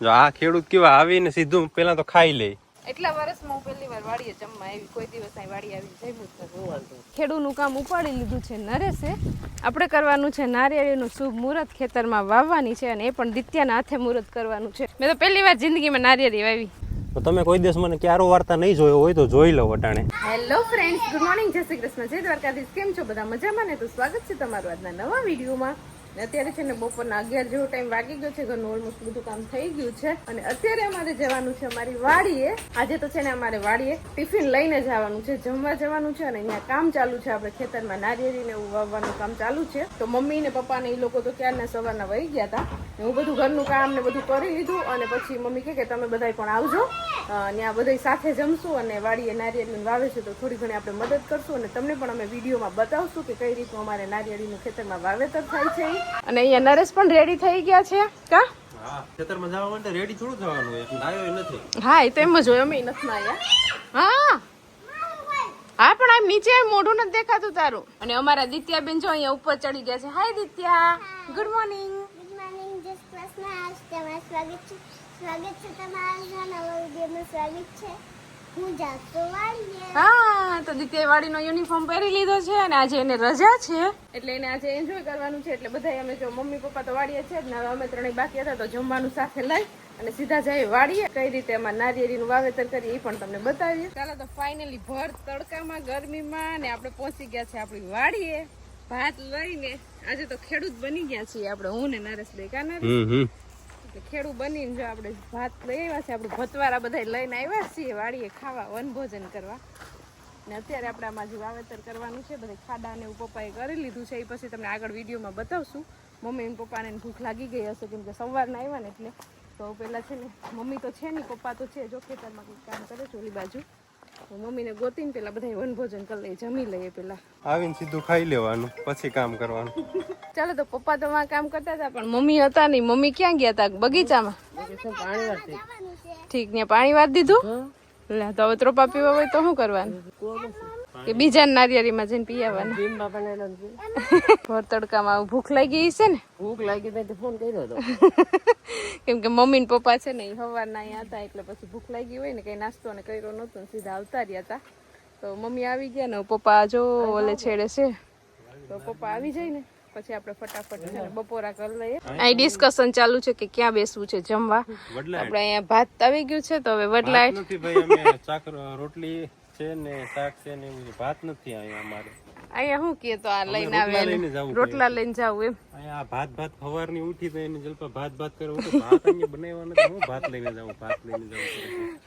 જો આ ખેડૂત કેવા આવીને સીધું પેલા તો ખાઈ લે. એટલા વર્ષમાં હું પહેલી વાર વાડીએ જમવા આવી કોઈ દિવસ અહીં વાડી આવી જમ્યું જ ખેડૂનું કામ ઉપાડી લીધું છે નરેશે. આપણે કરવાનું છે નારિયેળીનું શુભ મુહૂર્ત ખેતરમાં વાવવાની છે અને એ પણ દિત્યાના હાથે મુહૂર્ત કરવાનું છે. મેં તો પહેલી વાર જિંદગીમાં નારિયેળી વાવી. તો તમે કોઈ દિવસ મને ક્યારો વાર્તા નહીં જોયો હોય તો જોઈ લો વટાણે. હેલો ફ્રેન્ડ્સ ગુડ મોર્નિંગ જય શ્રી કૃષ્ણ જય દ્વારકાધીશ. કેમ છો બધા? મજામાં ને? તો સ્વાગત છે તમારું આજના નવા વિડીયોમાં. ને અત્યારે છે ને બપોરના અગિયાર જેવો ટાઈમ વાગી ગયો છે, ઘરનું ઓલમોસ્ટ બધું કામ થઈ ગયું છે. અને અત્યારે અમારે જવાનું છે અમારી વાડીએ. આજે તો છે ને અમારે વાડીએ ટિફિન લઈને જવાનું છે, જમવા જવાનું છે અને અહીંયા કામ ચાલુ છે. આપણે ખેતરમાં નારિયેળીને એવું વાવવાનું કામ ચાલુ છે. તો મમ્મી ને પપ્પા ને એ લોકો તો ક્યારના સવારના વહી ગયા હતા હું બધું ઘરનું કામ ને બધું કરી લીધું અને પછી મમ્મી કે તમે બધા પણ આવજો. આ બધા સાથે જમશું અને વાડીએ નારિયેળીનું વાવે છે તો થોડી ઘણી આપણે મદદ કરશું અને તમને પણ અમે વિડીયોમાં બતાવશું કે કઈ રીતનું અમારે નારિયેળીનું ખેતરમાં વાવેતર થાય છે. અને અહીંયા નરેશ પણ રેડી થઈ ગયા છે. કા? હા ખેતરમાં જવા માટે રેડી થોડું થવાનું હોય આવ્યો નથી. હા એ તો એમ જ હોય અમે નથી આવ્યા હા. હા પણ આમ નીચે મોઢું નથી દેખાતું તારું. અને અમારા દિત્યાબેન જો અહીંયા ઉપર ચડી ગયા છે. Hi Ditya. Good morning good morning તમારું સ્વાગત છે. સ્વાગત છે તમારા નવા વિડીયોમાં સ્વાગત છે. હું જાતો વાળીએ હા તો દિત્યાએ વાડીનો યુનિફોર્મ પહેરી લીધો છે અને આજે એને રજા છે. એટલે એને આજે એન્જોય કરવાનું છે એટલે બધા અમે જો મમ્મી પપ્પા તો વાળીએ છે ને હવે અમે ત્રણેય બાકી હતા તો જમવાનું સાથે લઈ અને સીધા જઈએ વાડીએ. કઈ રીતે એમાં નારિયેળીનું વાવેતર કરીએ એ પણ તમને બતાવીએ. ચાલો તો ફાઇનલી ભર તડકામાં ગરમીમાં ને આપણે પહોંચી ગયા છે આપણી વાડીએ. ભાત લઈને આજે તો ખેડૂત બની ગયા છીએ આપણે હું ને નરેશ ભાઈ કા નરેશ? હમ બનીને જો આપણે ભાત લઈ આવ્યા છે આપણે ભતવારા બધા લઈને આવ્યા છીએ, વાડીએ ખાવા, વનભોજન કરવા. ને અત્યારે આપણે આમાં જે વાવેતર કરવાનું છે, બધા ખાડા ને પપ્પાએ કરી લીધું છે, એ પછી તમને આગળ વિડીયોમાં બતાવશું. મમ્મી અને પપ્પાને ભૂખ લાગી ગઈ હશે, કેમ કે સવારના આવ્યા ને એટલે. તો પહેલાં છે ને, મમ્મી તો છે નહીં, પપ્પા તો છે, જો ખેતરમાં કંઈક કામ કરે છે, ઓલી બાજુ. મમ્મીને ગોતીને પહેલાં બધા વનભોજન કરી લઈએ જમી લઈએ પહેલાં આવીને સીધું ખાઈ લેવાનું પછી કામ કરવાનું. ચાલો તો પપ્પા તો કામ કરતા હતા પણ મમ્મી હતા નહીં. મમ્મી ક્યાં ગયા હતા બગીચામાં? ઠીક ને પાણી વાર દીધું? લે તો હવે ત્રોપા પીવા હોય તો શું કરવાનું? કે બીજા નારિયેળીમાં જઈને પી આવવાનું ભર તડકામાં ભૂખ લાગી છે ને? ભૂખ લાગી તો ફોન કર્યો હતો કેમ કે મમ્મી ને પપ્પા છે ને એ સવારના અહીંયા હતા એટલે પછી ભૂખ લાગી હોય ને કઈ નાસ્તો ને કર્યો નહોતો ને સીધા આવતા રહ્યા હતા. તો મમ્મી આવી ગયા ને પપ્પા જો ઓલે છેડે છે. તો પપ્પા આવી જાય ને પછી આપણે ફટાફટ છે ને બપોરા કરી લઈએ. અહીં ડિસ્કશન ચાલુ છે કે ક્યાં બેસવું છે જમવા. આપણે અહીંયા ભાત આવી ગયું છે તો હવે વડલા નથી ભાઈ અમે શાક રોટલી છે ને શાક છે ને એવું ભાત નથી અહીંયા અમારે. અહીંયા શું કે તો આ લઈને આવે લઈને જાવું રોટલા લઈને જાવ એમ. અહીંયા ભાત ભાત ફવારની ઉઠી તો એને જલપા ભાત ભાત કરે હું તો ભાત અહીંયા બનાવવા નથી. હું ભાત લઈને જાઉં ભાત લઈને જાઉં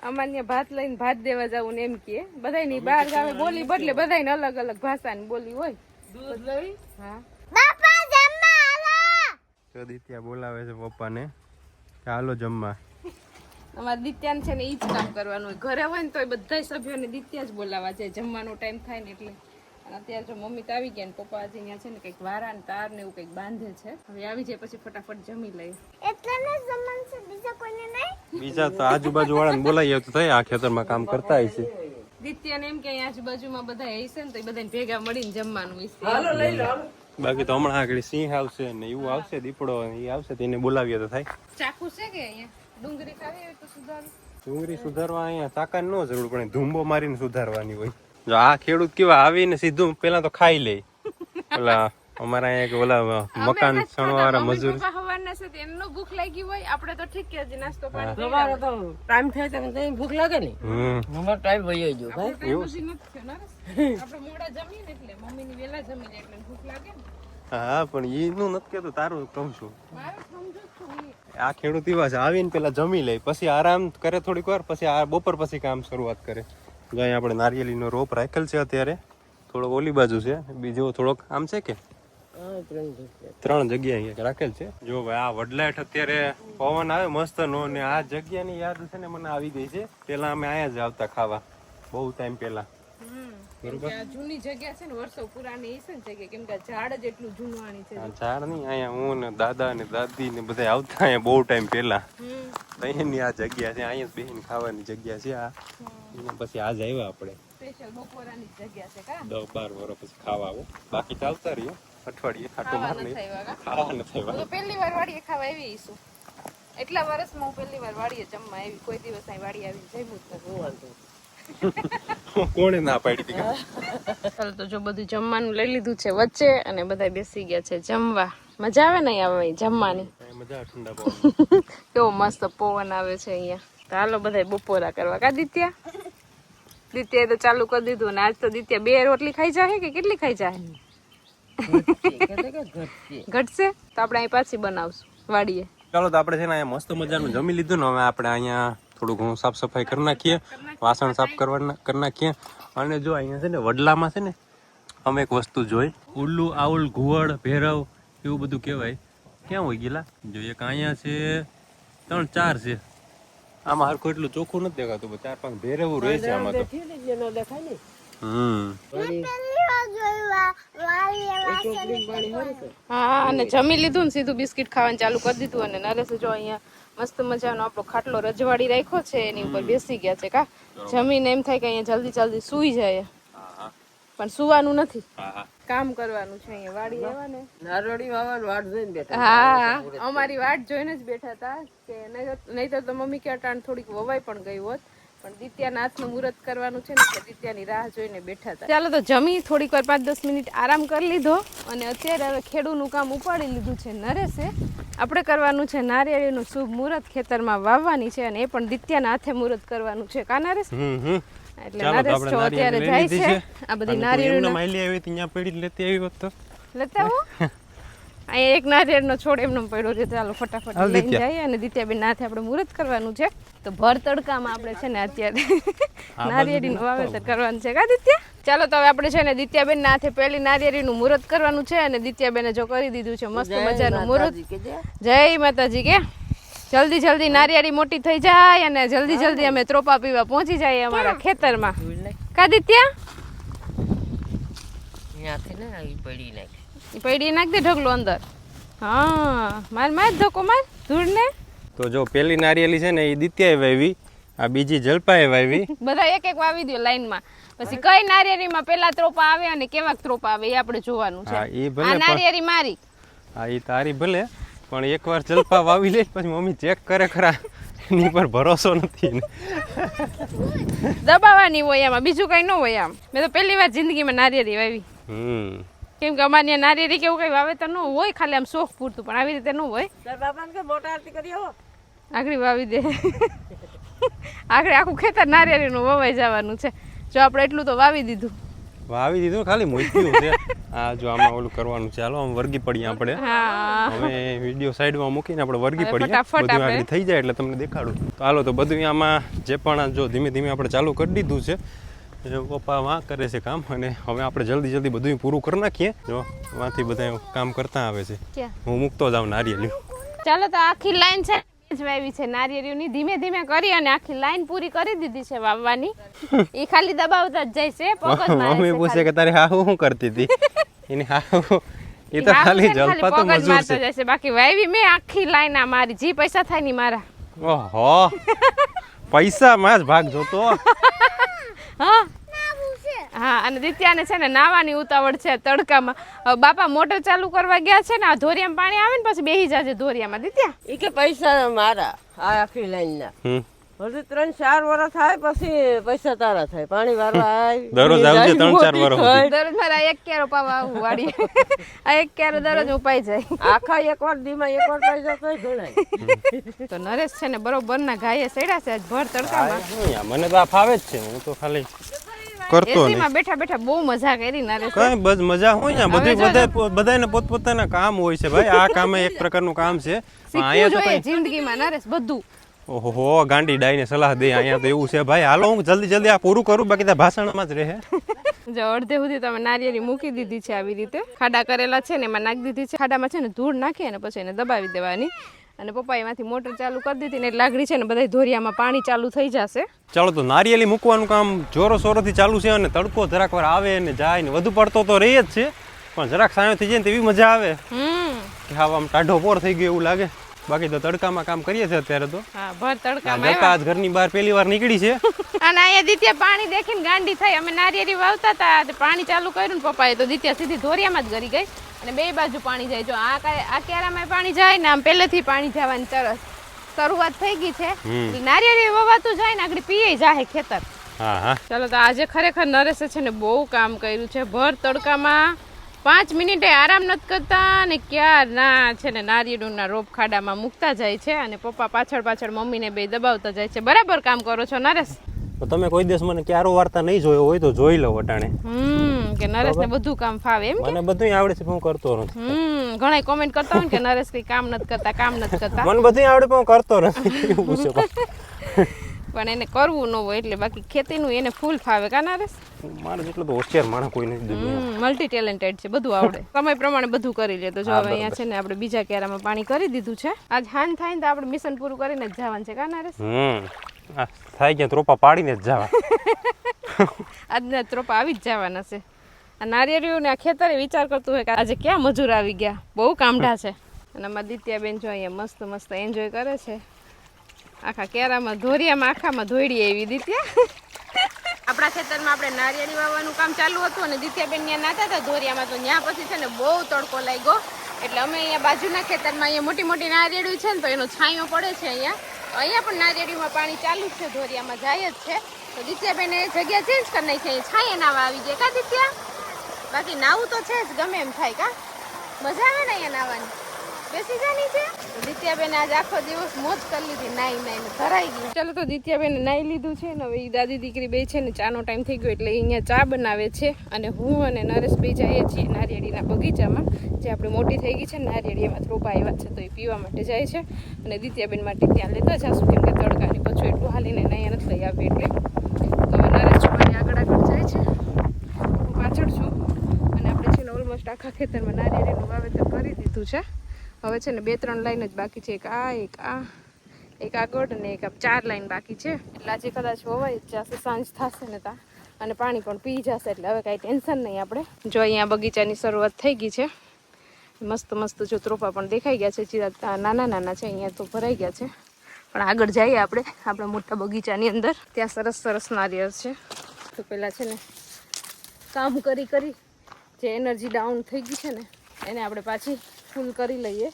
અમાન્ય ભાત લઈને ભાત દેવા જવું ને એમ કે બધાયની બહાર ગામે બોલી બદલે બધાયને અલગ અલગ ભાષાની બોલી હોય. હા. બાપા જમવા આવો. તો દિત્યા બોલાવે છે પપ્પાને કે હાલો જમવા. અમારે દિત્યાને છે ને એ જ કામ કરવાનું હોય. ઘરે હોય ને તો એ બધા સભ્યોને દિત્યા જ બોલાવા છે જમવાનો ટાઈમ થાય ને એટલે. અને અત્યારે જો મમ્મી તો આવી ગયા ને પપ્પા આજે અહીંયા છે ને કંઈક વારા ને તાર ને એવું કંઈક બાંધે છે. હવે આવી જાય પછી ફટાફટ જમી લઈએ. એટલે જમવાનું છે બીજા કોઈને નહીં? બીજા તો આજુબાજુ વાળાને બોલાવીએ તો થાય આ ખેતરમાં કામ કરતા હોય છે. દિત્યાને એમ કે અહીંયા આજુબાજુમાં બધા હશે ને તો એ બધાને ભેગા મળીને જમવાનું હોય બાકી તો હમણાં આગળ સિંહ આવશે ને એવું આવશે દીપડો એ આવશે તો એને બોલાવીએ તો થાય. ચાકુ છે કે અહીંયા? ડુંગળી ખાવી હોય તો સુધારું. ડુંગળી સુધારવા અહીંયા તાકાત ન જરૂર પડે ધૂંબો મારીને સુધારવાની હોય. જો આ ખેડૂત કેવા આવીને સીધું પેલા તો ખાઈ લે. ઓલા અમારા અહીંયા એક ઓલા મકાન સણવાળા મજૂર. હવારના છે એમનો ભૂખ લાગી હોય આપણે તો ઠીક કે નાસ્તો પાણી તમારે તો ટાઈમ થાય તો તઈ ભૂખ લાગે ને. અમારો ટાઈમ વહી ગયો ભાઈ. એવું? હજી નથી થયો નરેશ. આપણે મોડા જમીને એટલે મમ્મીની વેલા જમીને એટલે ભૂખ લાગે ને. હા પણ એનું નથી કેતું તારું કહું છું. મારે સમજુ. આ ખેડૂત એવા છે આવીને પેલા જમી લે. પછી આરામ કરે થોડીક વાર પછી આ બપોર પછી કામ શરૂઆત કરે. અહીંયા આપણે નારિયેલીનો રોપ રાખેલ છે અત્યારે. થોડોક ઓલી બાજુ છે. બીજો થોડોક આમ છે કે? ત્રણ જગ્યા અહીંયા રાખેલ છે. જો ભાઈ આ વડલાટ અત્યારે પવન આવે મસ્ત નો ને આ જગ્યાની યાદ છે ને મને આવી ગઈ છે. પેલા અમે અહીંયા જ આવતા ખાવા. બહુ ટાઈમ આ જૂની જગ્યા છે ને વર્ષો પુરાની છે ને જગ્યા કેમ કે ઝાડ જ એટલું જૂનવાણી છે. ઝાડ નહીં અહીંયા હું ને દાદા ને દાદી ને બધા આવતા અહીંયા બહુ ટાઈમ પેલા હમ. આ જગ્યા છે અહીંયા જ ખાવાની જગ્યા છે આ. એના પછી આજ આવ્યા આપણે. સ્પેશિયલ બપોરાની જગ્યા છે કા? દસ બાર વર્ષ પછી ખાવા આવો. બાકી ચાલતા રહીએ અઠવાડિયે ખાટો માર ખાવા નથી આવ્યા. પહેલી વાર વાડીએ ખાવા આવી છું એટલા વર્ષમાં હું પહેલી વાર વાડીએ જમવા આવી કોઈ દિવસ અહીં વાડી આવી જમ્યું જ નથી. કોણે ના પાડી હતી? ચાલો તો જો બધું જમવાનું લઈ લીધું છે વચ્ચે અને બધા બેસી ગયા છે જમવા. મજા આવે ને અહીંયા જમવાની? મજા ઠંડા પવન કેવો મસ્ત પવન આવે છે અહીંયા. તો હાલો બધા બપોરા કરવા. કા દિત્યા? દિત્યાએ તો ચાલુ કરી દીધું ને આજ તો દિત્યા બે રોટલી ખાઈ જાય કે કેટલી ખાઈ જાય ઘટશે? તો આપણે અહીં પાછી બનાવશું. વાડીએ. ચાલો તો આપણે છે ને મસ્ત મજાનું જમી લીધું ને હવે આપણે અહીંયા થોડું ઘણું સાફ સફાઈ કરી નાખીએ વાસણ સાફ કરવાના કરી નાખીએ. અને જો અહીંયા છે ને વડલામાં છે ને અમે એક વસ્તુ જોઈ. ઉલ્લુ આઉલ ઘુવડ ભેરવ એવું બધું કહેવાય. ક્યાં હોય ગયેલા? જો એક અહીંયા છે ત્રણ ચાર છે. આમાં હરખું એટલું ચોખ્ખું નથી દેખાતું ચાર પાંચ ભેરવું રહે છે આમાં તો. હમ. હા અને જમી લીધું ને સીધું બિસ્કિટ ખાવાનું ચાલુ કરી દીધું અને નરેશ જો અહીંયા મસ્ત મજાનો આપણો ખાટલો રજવાડી રાખ્યો છે એની ઉપર બેસી ગયા છે કા? જમીને એમ થાય કે અહીંયા જલ્દી જલ્દી સૂઈ જાય. પણ સુવાનું નથી. કામ કરવાનું છે અહીંયા વાડી આવવાને ને નારળી વાવવાનું વાટ જોઈને બેઠા હા અમારી વાટ જોઈને જ બેઠા હતા કે નહીં તો મમ્મી કે અટાણ થોડીક વવાઈ પણ ગઈ હોત. પણ દિત્યાના હાથનું મુહૂર્ત કરવાનું છે ને એટલે દિત્યાની રાહ જોઈને બેઠા હતા. ચાલો તો જમી થોડીક વાર પાંચ દસ મિનિટ આરામ કરી લીધો અને અત્યારે હવે ખેડૂનું કામ ઉપાડી લીધું છે નરેશે. આપણે કરવાનું છે નારિયેળીનું શુભ મુહૂર્ત ખેતરમાં વાવવાની છે અને એ પણ દિત્યાના હાથે મુહૂર્ત કરવાનું છે. કા નરેશ? એટલે નરેશ છો અત્યારે જાય છે. આ બધી અને તું નારિયેળ એમને માયલી આવી ત્યાં પડી લેતી આવી હોત તો. લેતા આવો. અહીંયા એક નારિયેળનો છોડ એમનો પડ્યો છે ચાલો ફટાફટ લઈને જઈએ અને દિત્યાબેન નાથે આપણે મુહૂર્ત કરવાનું છે. તો ભર તડકામાં આપણે છે ને અત્યારે નારિયેળીનું વાવેતર કરવાનું છે. કા દિત્યા? ચાલો તો હવે આપણે છે ને દિત્યાબેન નાથે પહેલી નારિયેળીનું મુહૂર્ત કરવાનું છે અને દિત્યાબેને જો કરી દીધું છે મસ્ત મજાનું મુહૂર્ત. જય. માતાજી કે. જલ્દી જલ્દી નારિયેળી મોટી થઈ જાય અને જલ્દી જલ્દી અમે ત્રોપા પીવા પહોંચી જાય અમારા ખેતરમાં. કા દિત્યા? ત્યાંથી ને આવી પડી નાખ. પડી નાખ દે ઢગલો અંદર. હા માર માર ધોકો માર ધૂળ ને. તો જો પેલી નારિયેલી છે ને એ દિત્યાએ વાવી આ બીજી જલપાએ વાવી બધા એક એક વાવી દો લાઈનમાં પછી કઈ નારિયેળીમાં પેલા ત્રોપા આવે અને કેવા ત્રોપા આવે એ આપણે જોવાનું છે. હા એ ભલે નારિયેરી મારી. હા એ તારી ભલે પણ એકવાર જલપા વાવી લે પછી મમ્મી ચેક કરે ખરા. એની પર ભરોસો નથી ને. દબાવવાની હોય એમાં બીજું કઈ ન હોય આમ. મેં તો પહેલી વાર જિંદગીમાં નારિયેળી વાવી. હમ. કેમ કે અમારે ત્યાં નારિયેળી કેવું કઈ વાવેતર ન હોય ખાલી આમ શોખ પૂરતું પણ આવી રીતે ન હોય. તાર બાપાને કે મોટા આરતી કરી આવો. આગળ વાવી દે. આગળ આખું ખેતર નારિયેળીનું વવાઈ જવાનું છે. જો આપણે એટલું તો વાવી દીધું. વાવી દીધું ખાલી મૂક્યું છે. આ જો આમાં ઓલું કરવાનું છે. હાલો આમ વર્ગી પડીએ આપણે. હા. હવે વીડિયો સાઈડમાં મૂકીને આપણે વર્ગી પડીએ. બધું આગળ થઈ જાય એટલે તમને દેખાડું. તો હાલો તો બધું આમાં જે પણ જો ધીમે ધીમે આપણે ચાલુ કરી દીધું છે પપ્પા વાં કરે છે કામ અને હવે આપણે જલ્દી જલ્દી બધું પૂરું કરી નાખીએ. જો વાંથી બધા કામ કરતા આવે છે. હું મૂકતો જાઉં નારિયેલી ચાલો તો આખી લાઈન છે જ વાવી છે. નારિયેળીઓની ધીમે ધીમે કરી અને આખી લાઈન પૂરી કરી દીધી છે વાવવાની. એ ખાલી દબાવતા જ જાય છે મમ્મી પૂછે કે તારે હાહુ શું કરતી હતી? એની હાહુ એ તો ખાલી જલપા તો મજૂર છે. છે. બાકી વાવી મેં આખી લાઈન આ મારી. જી પૈસા થાયની મારા. ઓહો. પૈસા માં જ ભાગ જોતો. હા? હા અને દિત્યાને છે ને નાવાની ઉતાવળ છે તડકામાં. બાપા મોટર ચાલુ કરવા ગયા છે ને આ ધોરિયામાં પાણી આવે ને પછી બેહી જાજે ધોરિયામાં. દિત્યા? એ કે પૈસા મારા આ આખી લાઈનના. હજી ત્રણ ચાર વર્ષ થાય પછી પૈસા તારા થાય. પાણી વારવા આય દરરોજ આવજે ત્રણ ચાર વર્ષ દરરોજ મારે એક કેરો પાવા આવું વાડી આ એક કેરો દરરોજ ઉપાય જાય. આખા એક વાર દીમાં એક વાર પૈસા તો ગણાય. તો નરેશ છે ને બરોબર ના ગાયે સડ્યા છે આજ ભર તડકામાં. મને તો આ ફાવે જ છે હું તો ખાલી કરતો નહીં. માં બેઠા બેઠા બહુ મજા કરી નરેશ. કઈ બસ મજા હોય ને બધું બધા બધાને પોતપોતાના કામ હોય છે ભાઈ. આ કામ એક પ્રકારનું કામ છે. અહીંયા તો જિંદગીમાં નરેશ બધું. ઓહો ગાંડી ડાઈને સલાહ દે અહીંયા તો એવું છે ભાઈ. હાલો હું જલ્દી જલ્દી આ પૂરું કરું બાકી તો ભાષણમાં જ રહે. જો અડધે સુધી તમે નારિયેળી મૂકી દીધી છે આવી રીતે. ખાડા કરેલા છે ને એમાં નાખી દીધી છે. ખાડામાં છે ને ધૂળ નાખી અને પછી એને દબાવી દેવાની. અને પપ્પા એમાંથી મોટર ચાલુ કરી દીધી ને લાગણી લાગડી છે ને બધા ધોરિયામાં પાણી ચાલુ થઈ જશે. ચાલો તો નારિયેળી મૂકવાનું કામ જોરો સોરોથી ચાલુ છે અને તડકો જરાક વાર આવે ને જાય ને વધુ પડતો તો રહી જ છે. પણ જરાક સાયો થઈ જાય ને તેવી મજા આવે. હમ. કે હા આમ ટાઢો પોર થઈ ગયો એવું લાગે. બાકી તો તડકામાં કામ કરીએ છે અત્યારે તો. હા ભર તડકામાં આવ્યા. આજ ઘરની બહાર પહેલી વાર નીકળી છે. અને અહીંયા દિત્યા પાણી દેખીને ગાંડી થઈ. અમે નારિયેળી વાવતા હતા પાણી ચાલુ કર્યું ને પપ્પાએ તો દિત્યા સીધી ધોરિયામાં જ ગરી ગઈ. અને બે બાજુ પાણી જાય. જો આ આ ક્યારામાં પાણી જાય ને આમ પહેલેથી પાણી જવાની તરસ. શરૂઆત થઈ ગઈ છે. નારિયેરી વવાતું જાય ને આગળ પીએ જાહે ખેતર. હા હા. ચાલો તો આજે ખરેખર નરેશે છે ને બહુ કામ કર્યું છે. ભર તડકામાં પાંચ મિનિટે આરામ નથી કરતા ને ક્યાં ના છે ને નારિયેળના રોપ ખાડામાં મૂકતા જાય છે અને પપ્પા પાછળ પાછળ મમ્મીને બે દબાવતા જાય છે. બરાબર કામ કરો છો નરેશ? તો તમે કોઈ દિવસ મને ક્યારો વાર્તા નહીં જોયો હોય તો જોઈ લો વટાણે. હમ કે નરેશને બધું કામ ફાવે એમ મને બધું આવડે છે હું કરતો નથી. હમ ઘણા કોમેન્ટ કરતા હોય કે નરેશ કઈ કામ નથી કરતા કામ નથી કરતા. મને બધું આવડે પણ હું કરતો નથી. પણ. એને કરવું ન હોય એટલે બાકી ખેતીનું એને ફૂલ ફાવે કા રસ માણસ જેટલો તો હોશિયાર માણસ કોઈ નથી. મલ્ટી ટેલેન્ટેડ છે બધું આવડે. સમય પ્રમાણે બધું કરી લે તો જો હવે અહીંયા છે ને આપણે બીજા કેરામાં પાણી કરી દીધું છે. આજ હાન થાય ને તો આપણે મિશન પૂરું કરીને જ જવાનું છે કા નરેશ હમ થાય ગયા ત્રોપા પાડીને જ જવા. આજના ત્રોપા આવી જ જવાના છે. આ નારિયેળીઓને આ ખેતરે વિચાર કરતું હોય કે આજે ક્યાં મજૂર આવી ગયા? બહુ કામઢા છે. અને અમારા દિત્યાબેન જો અહીંયા મસ્ત મસ્ત એન્જોય કરે છે. આખા કેરામાં ધોરિયામાં આખામાં ધોઈડી આવી દીત્યા આપણા ખેતરમાં આપણે નારિયેળી વાવવાનું કામ ચાલુ હતું અને દિત્યાબેન ત્યાં નાતા હતા ધોરિયામાં, તો ત્યાં પછી છે ને બહુ તડકો લાગ્યો. એટલે અમે અહીંયા બાજુના ખેતરમાં અહીંયા મોટી મોટી નારિયેળી છે ને, તો એનો છાંયો પડે છે અહીંયા. અહીંયા પણ નારિયેળીમાં પાણી ચાલુ છે, ધોરિયામાં જાય જ છે. તો દિત્યાબેને જગ્યા ચેન્જ કરી નાખી, અહીંયા છાંયે નાવા આવી જાય કા દિત્યા? બાકી નાવું તો છે જ, ગમે એમ થાય, કા? મજા આવે ને અહીંયા નાવાની? બેસી જાની છે દિત્યાબેન આજ આખો દિવસ મોજ કરી લીધી, નાઈ નાઈને ધરાઈ ગયું ચાલો તો દિત્યાબેન નાઈ લીધું છે ને હવે એ દાદી દીકરી બે છે ને ચાનો ટાઈમ થઈ ગયો એટલે અહીંયા ચા બનાવે છે અને હું અને નરેશ બે જઈએ છીએ નારિયેળીના બગીચામાં, જે આપણે મોટી થઈ ગઈ છે ને નારિયેળી એમાં રોપા આવ્યા છે તો એ પીવા માટે જાય છે અને દિત્યાબેન માટે ત્યાં લેતા જાશું કેમ કે તડકાની પાછું એટલું હાલીને અહીંયા નથી લઈ આવે એટલે. તો નરેશ આગળ આગળ જાય છે. હું પાછળ છું અને આપણે છે ને ઓલમોસ્ટ આખા ખેતરમાં નારિયેળીનું વાવેતર કરી દીધું છે. હવે છે ને બે ત્રણ લાઈન જ બાકી છે. એક આ એક આ, એક આગળ અને એક ચાર લાઈન બાકી છે. એટલે આજે કદાચ હોવાય જશે, સાંજ થશે ને તા. અને પાણી પણ પી જશે, એટલે હવે કાંઈ ટેન્શન નહીં આપણે. જો અહીંયા બગીચાની શરૂઆત થઈ ગઈ છે. મસ્ત મસ્ત જો ત્રોપા પણ દેખાઈ ગયા છે. સીધા નાના નાના છે, અહીંયા તો ભરાઈ ગયા છે. પણ આગળ જઈએ આપણે, આપણા મોટા બગીચાની અંદર. ત્યાં સરસ સરસ નારિયેળ છે. તો પહેલાં છે ને કામ કરી કરી જે એનર્જી ડાઉન થઈ ગઈ છે ને, એને આપણે પાછી ફૂલ કરી લઈએ.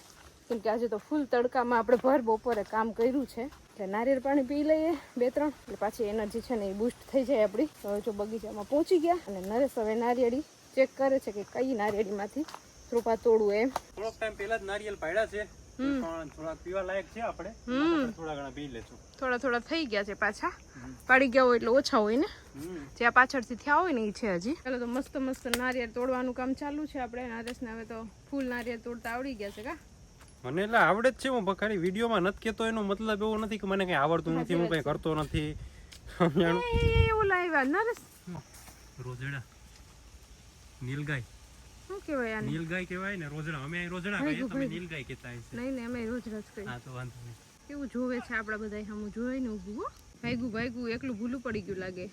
કેમ કે આજે તો ફૂલ તડકામાં આપણે ભર બપોરે કામ કર્યું છે. એટલે નારિયેળ પાણી પી લઈએ બે ત્રણ. એટલે પાછી એનર્જી છે ને એ બૂસ્ટ થઈ જાય આપણી. હવે જો બગીચામાં પહોંચી ગયા અને નરેશ હવે નારિયેળી ચેક કરે છે કે કઈ નારિયેળીમાંથી રોપા તોડવું એમ. થોડોક ટાઈમ પહેલા જ નારિયેળ પાડ્યા છે. પણ પીવા લાયક છે આપણે. આપણે થોડા ઘણા પી લેશું. થોડા થોડા થઈ ગયા છે પાછા. પાડી ગયા હોય એટલે ઓછા હોય ને? જ્યાં પાછળથી થયા હોય ને એ છે હજી. ચાલો તો મસ્ત મસ્ત નારિયેળ તોડવાનું કામ ચાલુ છે આપણે. નરેશને હવે તો ફૂલ નારિયેળ તોડતા આવડી ગયા છે કા? મને એટલે આવડે જ છે હું ખાલી વિડીયોમાં નથી કેતો એનો મતલબ એવો નથી કે મને કઈ આવડતું નથી હું કઈ કરતો નથી. સમજાણું એવું લાવ્યા નરેશ. રોજડા. નીલગાય. શું કહેવાય આને? નીલગાય કહેવાય ને રોજડા અમે અહીં રોજડા કહીએ તમે નીલગાય કહેતા હશે. નહીં ને અમે રોજડા જ કહીએ. હા તો વાંધો નહીં. કેવું જોવે છે આપણા બધા હમું? જોઈ ને ઊભું હો? ભાઈગું ભાગ્યું એકલું ભૂલું પડી ગયું લાગે.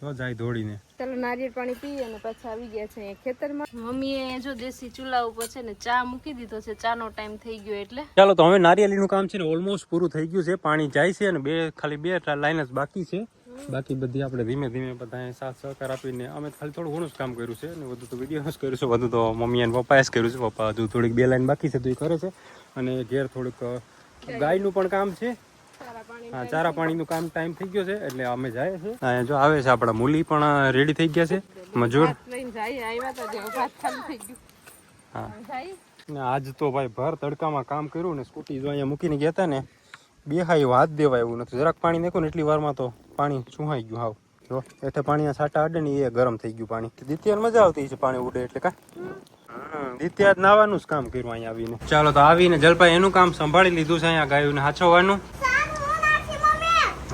તો જાય દોડીને ચાલો નારિયેળ પાણી પી અને પાછા આવી ગયા છે અહીંયા ખેતરમાં. મમ્મીએ જો દેશી ચૂલા ઉપર છે ને ચા મૂકી દીધો છે. ચાનો ટાઈમ થઈ ગયો એટલે. ચાલો તો હવે નારિયેળીનું કામ છે ને ઓલમોસ્ટ પૂરું થઈ ગયું છે. પાણી જાય છે અને બે ખાલી બે લાઈન જ બાકી છે. બાકી બધી આપણે ધીમે ધીમે બધા સાથ સહકાર આપીને અમે ખાલી થોડું ઘણું જ કામ કર્યું છે અને બધું તો વીડિયો જ કર્યું છે બધું તો મમ્મી અને પપ્પાએ જ કર્યું છે. પપ્પા હજુ થોડીક બે લાઈન બાકી છે તો એ કરે છે. અને ઘેર થોડુંક ગાયનું પણ કામ છે. હા ચારા પાણીનું કામ ટાઈમ થઈ ગયો છે એટલે અમે જાય છે. અહીંયા જો આવે છે આપણા મૂલી પણ રેડી થઈ ગયા છે. મજૂર. હા. આજ તો ભાઈ ભર તડકામાં કામ કર્યું ને સ્કૂટી જો અહીંયા મૂકીને ગયા હતા ને બે હાઈ હાથ દેવાય એવું નથી. જરાક પાણી નાખો ને એટલી વારમાં તો પાણી સુહાઈ ગયું હાવ. જો એટલે પાણી સાટા અડે ને એ ગરમ થઈ ગયું પાણી. દ્વિતીય મજા આવતી છે પાણી ઉડે એટલે કા દિત્યા નાવાનું જ કામ કર્યું અહીંયા આવીને. ચાલો તો આવીને જલપાઈ એનું કામ સંભાળી લીધું છે અહીંયા ગાયું હાચવવાનું.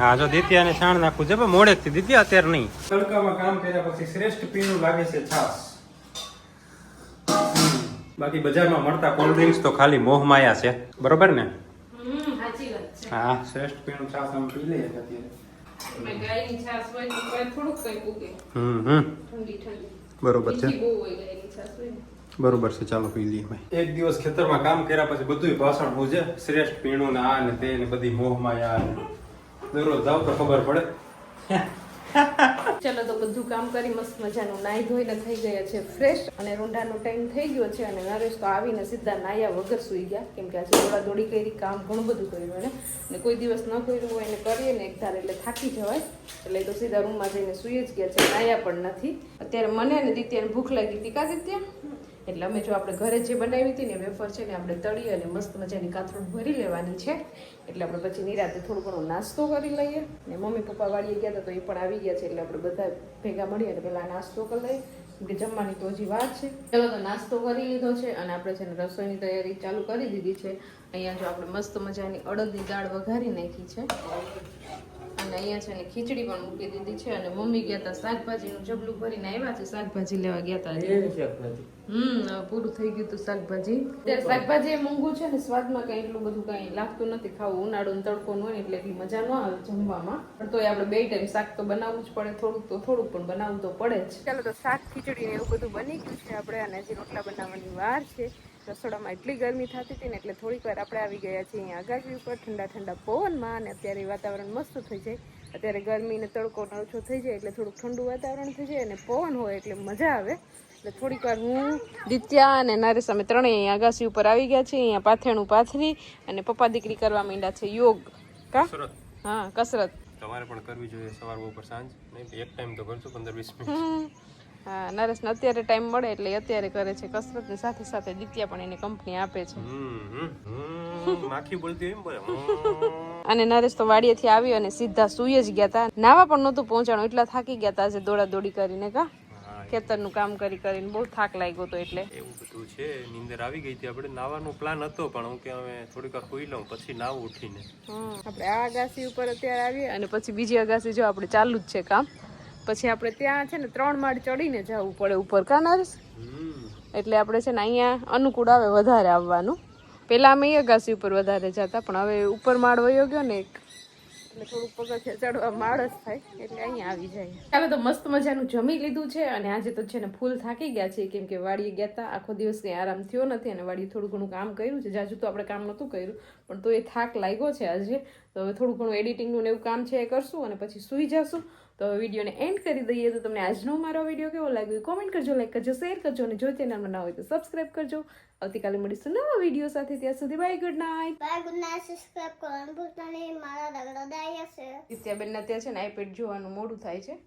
હા જો દિત્યાને છાણ નાખવું છે પણ મોડે થી દિત્યા અત્યારે નહીં. તડકામાં કામ કર્યા પછી શ્રેષ્ઠ પીણું લાગે છે છાસ બાકી બજારમાં મળતા કોલ્ડ ડ્રિંક્સ તો ખાલી મોહ માયા છે. બરોબર ને? હા શ્રેષ્ઠ પીણું છાસ અમે પી લઈએ અત્યારે. બરોબર છે. બરોબર છે ચાલો પી લઈએ ભાઈ. એક દિવસ ખેતરમાં કામ કર્યા પછી બધું ભાષણ હું છે. શ્રેષ્ઠ પીણું ને આ ને તે ને બધી મોહમાં માયા દરરોજ જાવ તો ખબર પડે. ચાલો તો બધું કામ કરી મસ્ત મજાનું નાહી ધોઈને થઈ ગયા છે ફ્રેશ અને રૂંઢાનો ટાઈમ થઈ ગયો છે અને નરેશ તો આવીને સીધા નાયા વગર સૂઈ ગયા. કેમ કે આજે દોડા દોડી કરી, કામ ઘણું બધું કર્યું એને. અને કોઈ દિવસ ન કર્યું હોય એને કરીએ ને એક ધાર એટલે થાકી જવાય. એટલે તો સીધા રૂમમાં જઈને સૂઈ જ ગયા છે, નાયા પણ નથી. અત્યારે મને અને દિત્યાને ભૂખ લાગી હતી. કા દિત્યા? એટલે અમે જો આપણે ઘરે જે બનાવી હતી ને વેફર છે ને આપણે તળી અને મસ્ત મજાની કાથરોટ ભરી લેવાની છે. એટલે આપણે પછી નિરાતે થોડો ઘણો નાસ્તો કરી લઈએ. ને મમ્મી પપ્પા વાળીએ ગયા હતા તો એ પણ આવી ગયા છે એટલે આપણે બધા ભેગા મળીએ અને પહેલાં નાસ્તો કરી લઈએ. કે જમવાની તો હજી વાર છે. ચલો તો નાસ્તો કરી લીધો છે અને આપણે છે ને રસોઈની તૈયારી ચાલુ કરી દીધી છે. અહીંયા જો આપણે મસ્ત મજાની અડદની દાળ વઘારી નાખી છે. અને અહીંયા છે ને ખીચડી પણ મૂકી દીધી છે અને મમ્મી ગયા હતા શાકભાજીનું જબલું ભરીને આવ્યા છે શાકભાજી લેવા ગયા હતા હમ પૂરું થઈ ગયું હતું શાકભાજી. ત્યારે શાકભાજી મોંઘું છે ને સ્વાદમાં કઈ એટલું બધું કઈ લાગતું નથી ખાવું ઉનાળો ને તડકો ન હોય એટલે એટલી મજા ન આવે જમવામાં. પણ તોય આપણે બે ટાઈમ શાક તો બનાવવું જ પડે થોડુંક તો થોડુંક પણ બનાવવું તો પડે જ. ચાલો તો શાક ખીચડી ને એવું બધું બની ગયું છે આપણે અને હજી રોટલા બનાવવાની વાર છે. રસોડામાં એટલી ગરમી થતી હતી ને એટલે થોડીક વાર આપણે આવી ગયા છીએ અહીંયા આગાજી ઉપર ઠંડા ઠંડા પવનમાં અને અત્યારે વાતાવરણ મસ્ત થઈ જાય. અત્યારે ગરમી ને તડકો ઓછો થઈ જાય એટલે થોડુંક ઠંડુ વાતાવરણ થઈ જાય અને પવન હોય એટલે મજા આવે. એટલે થોડીક વાર હું દિત્યા અને નરેશ અમે ત્રણેય આગાશી ઉપર આવી ગયા છીએ. અહીંયા પાથેણું પાથરી અને પપ્પા દીકરી કરવા માંડ્યા છે યોગ. કા? હા કસરત. તમારે પણ કરવી જોઈએ સવાર બપોર સાંજ. નહીં એક ટાઈમ તો કરશું પંદર વીસ મિનિટ. હા નરેશને અત્યારે ટાઈમ મળે એટલે અત્યારે કરે છે. કસરતની સાથે સાથે દિત્યા પણ એને કંપની આપે છે. માખી બોલતી એમ અને નરેશ તો વાડીએથી આવી અને સીધા સુઈ જ ગયા હતા નાવા પણ નહોતું પહોંચાણું એટલા થાકી ગયા હતા આજે દોડા દોડી કરીને કા. ખેતરનું કામ કરી કરીને બહુ થાક લાગ્યો હતો એટલે. એવું બધું છે નીંદર આવી ગઈ હતી. આપણે નાવાનો પ્લાન હતો પણ હું કે હવે થોડીક વાર સુઈ લઉં પછી નાવ ઉઠીને. આપણે આ અગાસી ઉપર અત્યારે આવીએ અને પછી બીજી અગાસી જો આપણે ચાલુ જ છે કામ. પછી આપણે ત્યાં છે ને ત્રણ માળ ચડીને જવું પડે ઉપર કા એટલે આપણે છે ને અહીંયા અનુકૂળ આવે વધારે આવવાનું. પહેલાં અમે અગાસી ઉપર વધારે જતા, પણ હવે ઉપર માળ વયો ગયો ને એક. એટલે થોડુંક પગથિયા ચડવા માળસ થાય, એટલે અહીંયા આવી જાય. ચાલો તો મસ્ત મજાનું જમી લીધું છે, અને આજે તો છે ને ફૂલ થાકી ગયા છે કેમ વાડીએ ગયા હતા આખો દિવસ કંઈ આરામ થયો નથી, અને વાડીએ થોડું ઘણું કામ કર્યું છે. જાજુ તો આપણે કામ નહોતું કર્યું, પણ તો એ થાક લાગ્યો છે આજે. તો હવે થોડું ઘણું એડિટિંગનું એવું કામ છે એ કરશું, અને પછી સૂઈ જશું. તો વિડીયોને એન્ડ કરી દઈએ. તો તમને આજનો મારો વીડિયો કેવો લાગ્યો? કોમેન્ટ કરજો લાઈક કરજો શેર કરજો અને જો ચેનલમાં ના હોય તો સબસ્ક્રાઈબ કરજો. આવતીકાલે મળીશું નવા વીડિયો સાથે. ત્યાં સુધી bye good night bye good night subscribe કરવાનું ભૂલતા નહીં. મારા દાદા દાયા છે ત્યાં છે ને આઈપેડ જોવાનું મોડું થાય છે.